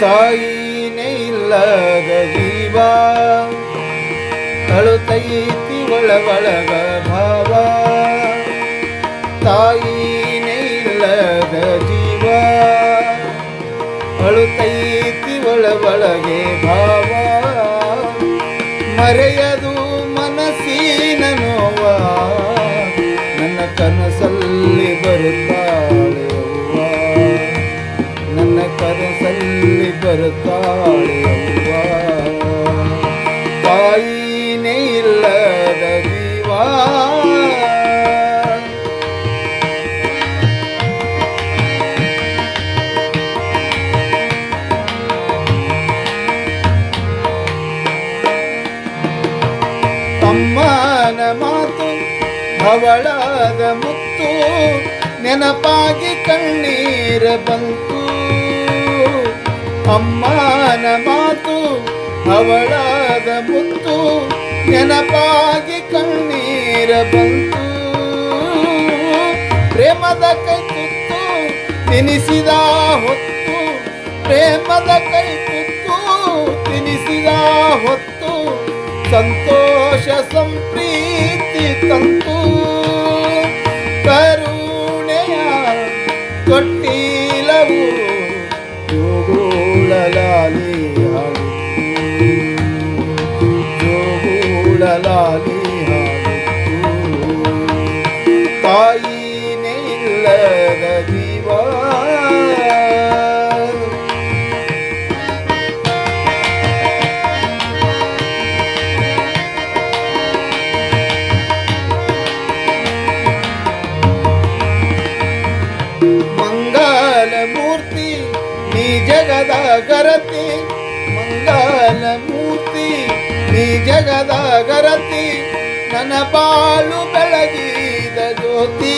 ತಾಯಿನೇ ಇಲ್ಲದ ಜೀವ. ಅಳುತ್ತೈತಿ ಒಳ ಭಾವ. ತಾಯಿನೇ ಇಲ್ಲದ ಜೀವ. ಅಳುತ್ತೈತಿ ಒಳ ಭಾವ. ಮರೆಯದು ಮನಸ್ಸಿನ ನೋವ. ನನ್ನ ಕನಸಲ್ಲಿ ಅವ್ವ ತಾಯಿನೇ ಇಲ್ಲದ ಜೀವ ಅಮ್ಮನ ಮಾತು ಅವಳಾದ ಮುತ್ತು ನೆನಪಾಗಿ ಕಣ್ಣೀರ ಬಂತು. ಅಮ್ಮನ ಮಾತು, ಅವಳಾದ ಮುತ್ತು, ನೆನಪಾಗಿ ಕಣ್ಣೀರ ಬಂತು. ಪ್ರೇಮದ ಕೈ ತುತ್ತು, ತಿನಿಸಿದ ಹೊತ್ತು, ಪ್ರೇಮದ ಕೈ ತುತ್ತು, ತಿನಿಸಿದ ಹೊತ್ತು, ಸಂತೋಷ ಸಂಪ್ರೀತಿ ತಂತು. ಕರುಣೆಯ ತೊಟ್ಟಿಲವು தாயினில் இல்லதடி ಜಗದ ಗರತಿ ಮಂಗಲ ಮೂರ್ತಿ ನೀ ಜಗದ ಗರತಿ ನನ್ನ ಬಾಳು ಬೆಳಗಿದ ಜ್ಯೋತಿ.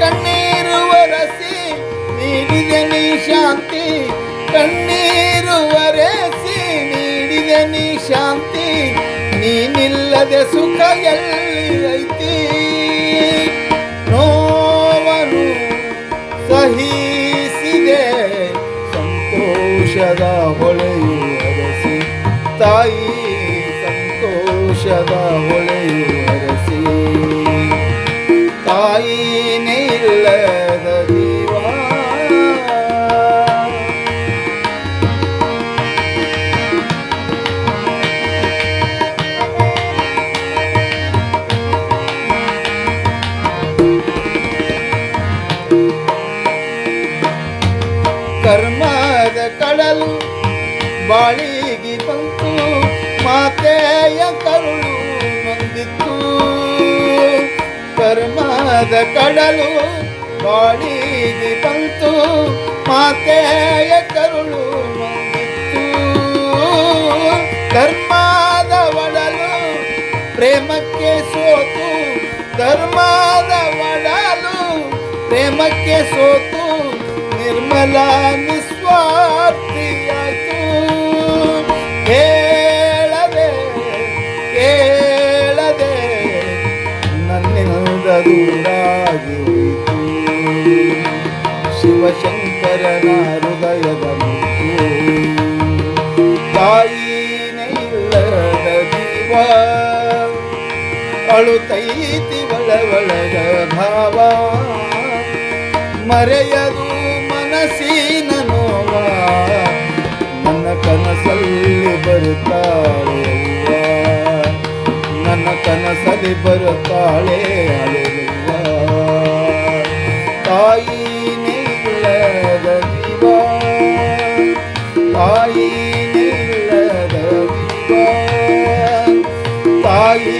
ಕಣ್ಣೀರು ವರಸಿ ನೀಡಿದೆ ನೀ ಶಾಂತಿ. ಕಣ್ಣೀರು ಒರೆಸಿ, ನೀಡಿದೆ ನೀ ಶಾಂತಿ. ನೀನಿಲ್ಲದೆ ಸುಖ ಎಲ್ಲಿ ನೋವನು ಸಹಿಸಿದೆ ಸಂತೋಷದ ಹೊಳೆಯು ಹರಸಿ ತಾಯಿ ಸಂತೋಷದ ಹೊಳೆಯು ಹರಸಿ ತಾಯಿನೇ ಇಲ್ಲದ ಜೀವ ಕರ್ಮದ ಕಡಲು ಬಾಳಿಗೆ ಬಂತು, ಮಾತೆಯ ಕರುಳು ಬಂದಿತ್ತು. ಕರ್ಮದ ಕಡಲು ಬಾಳಿಗೆ ಬಂತು, ಮಾತೆಯ ಕರುಳು ಬಂದಿತ್ತು. ಧರ್ಮದ ಒಡಲು ಪ್ರೇಮಕ್ಕೆ ಸೋತು, ಧರ್ಮದ ಒಡಲು ಪ್ರೇಮಕ್ಕೆ ಸೋತು ನಿರ್ಮಲ ಅಳುತ್ತೈತಿ ಒಳ ಒಳಗ ಭಾವ. ಮರೆಯದು ಮನಸ್ಸಿನ ನೋವ. ನನ್ನ ಕನಸಲ್ಲಿ ಬರುತ್ತಾಳೆ ನನ್ನ ಕನಸಲ್ಲಿ ಬರುತ್ತಾಳೆ ಅಳುವ ತಾಯಿ ನಿಲ್ಲದ ಜೀವ ತಾಯಿ ನಿಲ್ಲದ ಜೀವ ತಾಯಿ